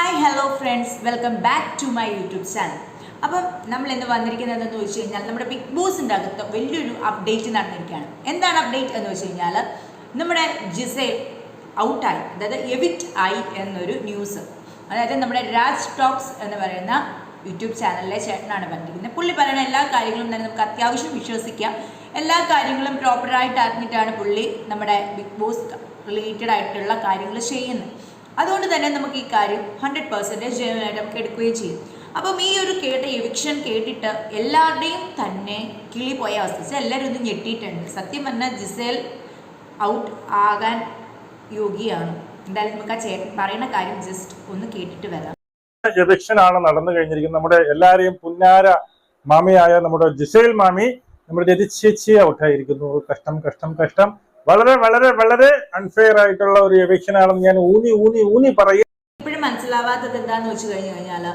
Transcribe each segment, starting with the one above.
Hi hello friends welcome back to my YouTube channel അപ്പം നമ്മൾ ഇന്ന് വന്നിരിക്കുന്നത് എന്ന് കഴിഞ്ഞാൽ നമ്മുടെ ബിഗ് ബോസിന്റെ അകത്ത് വലിയൊരു അപ്ഡേറ്റ് നടന്നിരിക്കുകയാണ്. എന്താണ് അപ്ഡേറ്റ് എന്ന് വെച്ച് കഴിഞ്ഞാൽ നമ്മുടെ ജിസെ ഔട്ടായി അതായത് എവിറ്റ് ആയി എന്നൊരു ന്യൂസ് അതായത് നമ്മുടെ രാജ് ടോക്സ് എന്ന് പറയുന്ന യൂട്യൂബ് ചാനലിലെ ചേട്ടനാണ് പറഞ്ഞിരിക്കുന്നത് പുള്ളി പറയുന്ന എല്ലാ കാര്യങ്ങളും തന്നെ നമുക്ക് അത്യാവശ്യം വിശ്വസിക്കാം. എല്ലാ കാര്യങ്ങളും പ്രോപ്പറായിട്ട് അറിഞ്ഞിട്ടാണ് പുള്ളി നമ്മുടെ ബിഗ് ബോസ് റിലേറ്റഡ് ആയിട്ടുള്ള കാര്യങ്ങൾ ചെയ്യുന്നത്. അതുകൊണ്ട് തന്നെ നമുക്ക് ഈ കാര്യം ഹൺഡ്രഡ് പെർസെന്റേജ് ജനുവനായിട്ട് നമുക്ക് എടുക്കുകയും ചെയ്യും. അപ്പം ഈ ഒരു കേട്ട എവിക്ഷൻ കേട്ടിട്ട് എല്ലാവരുടെയും തന്നെ കിളി പോയ അവസ്ഥ. എല്ലാവരും ഒന്ന് ഞെട്ടിയിട്ടുണ്ട്. സത്യം പറഞ്ഞാൽ ജിസേൽ ഔട്ട് ആകാൻ യോഗിയാണ് എന്തായാലും നമുക്ക് ആ ചേട്ടൻ പറയുന്ന കാര്യം ജസ്റ്റ് ഒന്ന് കേട്ടിട്ട് വരാം. ആണ് നടന്നു കഴിഞ്ഞിരിക്കുന്നത്. നമ്മുടെ എല്ലാരെയും പുന്നാര മാമിയായ നമ്മുടെ ജിസേൽ മാമി നമ്മുടെ രതി ചേച്ചി ഔട്ടായിരിക്കുന്നു. കഷ്ടം കഷ്ടം കഷ്ടം. വളരെ വളരെ വളരെ അൺഫെയർ ആയിട്ടുള്ള ഒരു എവിക്ഷൻ ആണെന്ന് ഞാൻ ഊന്നി ഊന്നി ഊന്നി പറയും. ഇപ്പോഴും മനസ്സിലാവാത്തത് എന്താന്ന് വെച്ച് കഴിഞ്ഞു കഴിഞ്ഞാൽ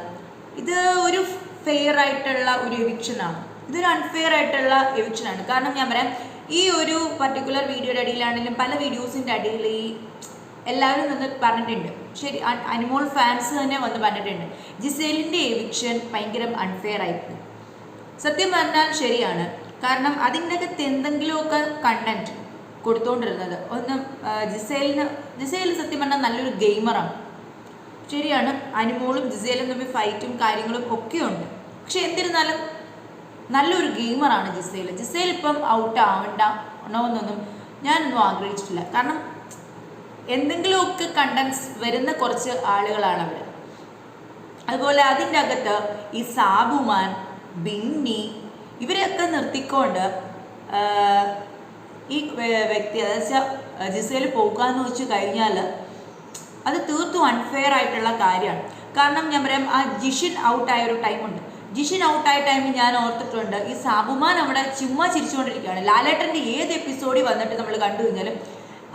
ഇത് ഒരു ഫെയർ ആയിട്ടുള്ള ഒരു എവിക്ഷനാണ് ഇതൊരു അൺഫെയർ ആയിട്ടുള്ള എവിക്ഷനാണ് കാരണം ഞാൻ പറയാം ഈ ഒരു പർട്ടിക്കുലർ വീഡിയോയുടെ അടിയിലാണെങ്കിലും പല വീഡിയോസിന്റെ അടിയിൽ ഈ എല്ലാവരും നിന്ന് പറഞ്ഞിട്ടുണ്ട്. ശരി അനിമോൾ ഫാൻസ് തന്നെ വന്ന് പറഞ്ഞിട്ടുണ്ട്. ജിസേലിന്റെ എവിക്ഷൻ ഭയങ്കര അൺഫെയർ ആയിപ്പോയി സത്യം പറഞ്ഞാൽ ശരിയാണ്. കാരണം അതിന്റെ അകത്ത് എന്തെങ്കിലുമൊക്കെ കണ്ടന്റ് കൊടുത്തുകൊണ്ടിരുന്നത് ഒന്ന് ജിസേലിന് ജിസേൽ സത്യം പറഞ്ഞാൽ നല്ലൊരു ഗെയിമറാണ്. ശരിയാണ് അനുമോളും ജിസേലും തമ്മിൽ ഫൈറ്റും കാര്യങ്ങളും ഒക്കെ ഉണ്ട്. പക്ഷെ എന്നിരുന്നാലും നല്ലൊരു ഗെയിമറാണ് ജിസേൽ. ജിസേൽ ഇപ്പം ഔട്ട് ആവണ്ട എന്നൊന്നും ഞാനൊന്നും ആഗ്രഹിച്ചിട്ടില്ല. കാരണം എന്തെങ്കിലുമൊക്കെ കണ്ടൻസ് വരുന്ന കുറച്ച് ആളുകളാണ് അവർ അതുപോലെ അതിന്റെ അകത്ത് ഈ സാബുമാൻ ബിന്നി ഇവരെയൊക്കെ നിർത്തിക്കൊണ്ട് ഈ വ്യക്തി അതായത് വെച്ചാൽ ജിസയിൽ പോകുകയെന്ന് വെച്ച് കഴിഞ്ഞാൽ അത് തീർത്തും അൺഫെയർ ആയിട്ടുള്ള കാര്യമാണ്. കാരണം ഞാൻ പറയാം ആ ജിഷിൻ ഔട്ടായ ഒരു ടൈമുണ്ട് ജിഷിൻ ഔട്ടായ ടൈമിൽ ഞാൻ ഓർത്തിട്ടുണ്ട് ഈ സാബുമാൻ അവിടെ ചുമ്മാ ചിരിച്ചുകൊണ്ടിരിക്കുകയാണ്. ലാലേട്ടന്റെ ഏത് എപ്പിസോഡിൽ വന്നിട്ട് നമ്മൾ കണ്ടു കഴിഞ്ഞാലും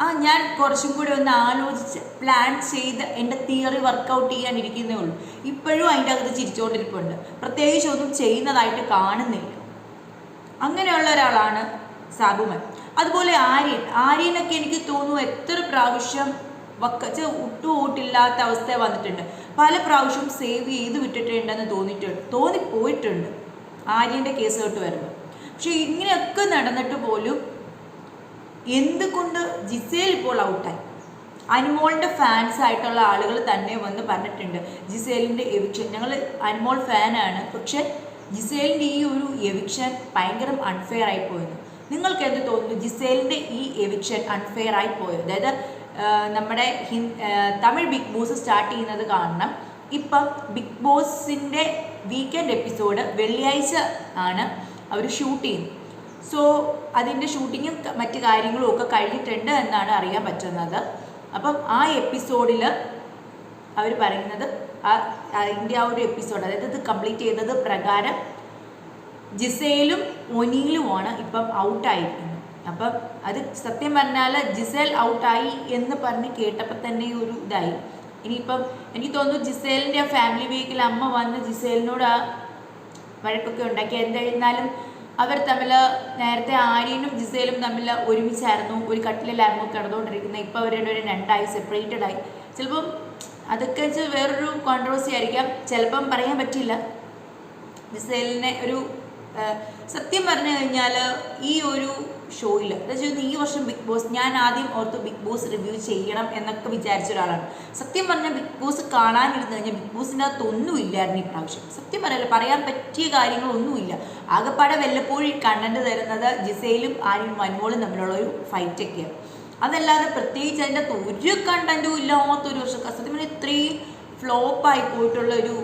ആ ഞാൻ കുറച്ചും കൂടി ഒന്ന് ആലോചിച്ച് പ്ലാൻ ചെയ്ത് എന്റെ തിയറി വർക്കൗട്ട് ചെയ്യാനിരിക്കുന്നേ ഉള്ളൂ. ഇപ്പോഴും അതിന്റെ അകത്ത് ചിരിച്ചുകൊണ്ടിരിപ്പുണ്ട്. പ്രത്യേകിച്ച് ഒന്നും ചെയ്യുന്നതായിട്ട് കാണുന്നില്ല. അങ്ങനെയുള്ള ഒരാളാണ് സാബുമൻ. അതുപോലെ ആര്യൻ. ആര്യനൊക്കെ എനിക്ക് തോന്നുന്നു എത്ര പ്രാവശ്യം വക്കച്ച് ഒട്ടുപോട്ടില്ലാത്ത അവസ്ഥ വന്നിട്ടുണ്ട്. പല പ്രാവശ്യം സേവ് ചെയ്ത് വിട്ടിട്ടുണ്ടെന്ന് തോന്നിയിട്ടുണ്ട് തോന്നിപ്പോയിട്ടുണ്ട് ആര്യന്റെ കേസ് തൊട്ട് വരുമ്പോൾ പക്ഷെ ഇങ്ങനെയൊക്കെ നടന്നിട്ട് പോലും എന്തുകൊണ്ട് ജിസേൽ ഇപ്പോൾ ഔട്ടായി അനുമോളിന്റെ ഫാൻസ് ആയിട്ടുള്ള ആളുകൾ തന്നെ വന്ന് പറഞ്ഞിട്ടുണ്ട് ജിസേലിന്റെ എവിക്ഷൻ. ഞങ്ങൾ അനുമോൾ ഫാനാണ് പക്ഷെ ജിസേലിന്റെ ഈ ഒരു എവിക്ഷൻ ഭയങ്കര അൺഫെയർ ആയി പോയെന്ന് നിങ്ങൾക്ക് എന്ത് തോന്നുന്നു? ജിസേലിന്റെ ഈ എവിക്ഷൻ അൺഫെയർ ആയി പോയത് അതായത് നമ്മുടെ ഹിൻ തമിഴ് ബിഗ് ബോസ് സ്റ്റാർട്ട് ചെയ്യുന്നത് കാരണം ഇപ്പം ബിഗ് ബോസിന്റെ വീക്കെൻഡ് എപ്പിസോഡ് വെള്ളിയാഴ്ച ആണ് അവർ ഷൂട്ട് ചെയ്യുന്നത്. സോ അതിന്റെ ഷൂട്ടിങ്ങും മറ്റ് കാര്യങ്ങളും ഒക്കെ കഴിഞ്ഞിട്ടുണ്ട് എന്നാണ് അറിയാൻ പറ്റുന്നത്. അപ്പം ആ എപ്പിസോഡിൽ അവർ പറയുന്നത് ആ അതിന്റെ ആ ഒരു എപ്പിസോഡ് അതായത് ഇത് കംപ്ലീറ്റ് ചെയ്തത് പ്രകാരം ജിസേലും ഒനീലുമാണ് ഇപ്പം ഔട്ടായിരിക്കുന്നത്. അപ്പം അത് സത്യം പറഞ്ഞാൽ ജിസേൽ ഔട്ടായി എന്ന് പറഞ്ഞ് കേട്ടപ്പോൾ തന്നെ ഒരു ഇതായി. ഇനിയിപ്പം എനിക്ക് തോന്നുന്നു ജിസേലിന്റെ ഫാമിലി വീക്കിൽ അമ്മ വന്ന് ജിസേലിനോട് ആ വഴക്കൊക്കെ ഉണ്ടാക്കി. എന്തായിരുന്നാലും അവർ തമ്മിൽ നേരത്തെ ആര്യനും ജിസേലും തമ്മിൽ ഒരുമിച്ചായിരുന്നു. ഒരു കട്ടിലായിരുന്നു കിടന്നുകൊണ്ടിരിക്കുന്നത്. ഇപ്പോൾ അവരുടെ ഒരു രണ്ടായി സെപ്പറേറ്റഡ് ആയി. ചിലപ്പം അതൊക്കെ വെച്ച് വേറൊരു കോൺട്രവേഴ്സി ആയിരിക്കാം. ചിലപ്പം പറയാൻ പറ്റില്ല ജിസേലിനെ ഒരു സത്യം പറഞ്ഞു കഴിഞ്ഞാൽ ഈ ഒരു ഷോയിൽ അതായത് ഈ വർഷം ബിഗ് ബോസ് ഞാൻ ആദ്യം ഓർത്ത് ബിഗ് ബോസ് റിവ്യൂ ചെയ്യണം എന്നൊക്കെ വിചാരിച്ച ഒരാളാണ്. സത്യം പറഞ്ഞാൽ ബിഗ് ബോസ് കാണാനിരുന്നു കഴിഞ്ഞാൽ ബിഗ് ബോസിന്റെ അകത്തൊന്നും ഇല്ലായിരുന്നു ഈ പ്രാവശ്യം. സത്യം പറയല്ല പറയാൻ പറ്റിയ കാര്യങ്ങളൊന്നുമില്ല ആകെപ്പാടെ വല്ലപ്പോഴും കണ്ടന്റ് തരുന്നത് ജിസയിലും ആരും മനുമോളും തമ്മിലുള്ള ഒരു ഫൈറ്റൊക്കെയാണ് അതല്ലാതെ പ്രത്യേകിച്ച് അതിന്റെ അകത്ത് ഒരു കണ്ടന്റും ഇല്ലാത്തൊരു വർഷം സത്യം പറഞ്ഞാൽ ഇത്രയും ഫ്ലോപ്പായി പോയിട്ടുള്ള ഒരു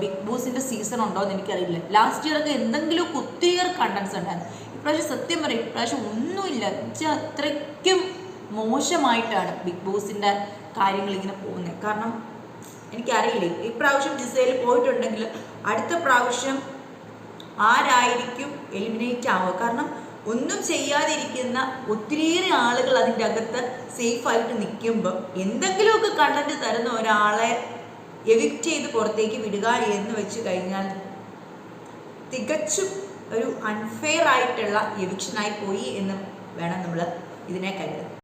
ബിഗ് ബോസിന്റെ സീസൺ ഉണ്ടോ എന്ന് എനിക്കറിയില്ല. ലാസ്റ്റ് ഇയർ ഒക്കെ എന്തെങ്കിലും ഒത്തിരിയേറെ കണ്ടൻസ് ഉണ്ടായിരുന്നു. ഇപ്രാവശ്യം സത്യം പറയും ഇപ്രാവശ്യം ഒന്നുമില്ല. എന്നുവെച്ചാൽ അത്രയ്ക്കും മോശമായിട്ടാണ് ബിഗ് ബോസിന്റെ കാര്യങ്ങൾ ഇങ്ങനെ പോകുന്നത്. കാരണം എനിക്കറിയില്ല ഇപ്രാവശ്യം ജിസയിൽ പോയിട്ടുണ്ടെങ്കിൽ അടുത്ത പ്രാവശ്യം ആരായിരിക്കും എലിമിനേറ്റ് ആവുക? കാരണം ഒന്നും ചെയ്യാതിരിക്കുന്ന ഒത്തിരിയേറെ ആളുകൾ അതിന്റെ അകത്ത് സേഫായിട്ട് നിൽക്കുമ്പോൾ എന്തെങ്കിലുമൊക്കെ കണ്ടന്റ് തരുന്ന ഒരാളെ എവിക്റ്റ് ചെയ്ത് പുറത്തേക്ക് വിടുക എന്ന് വെച്ച് കഴിഞ്ഞാൽ തികച്ചും ഒരു അൺഫെയർ ആയിട്ടുള്ള എവിക്ഷനായി പോയി എന്ന് വേണം നമ്മൾ ഇതിനെ കരുതാൻ.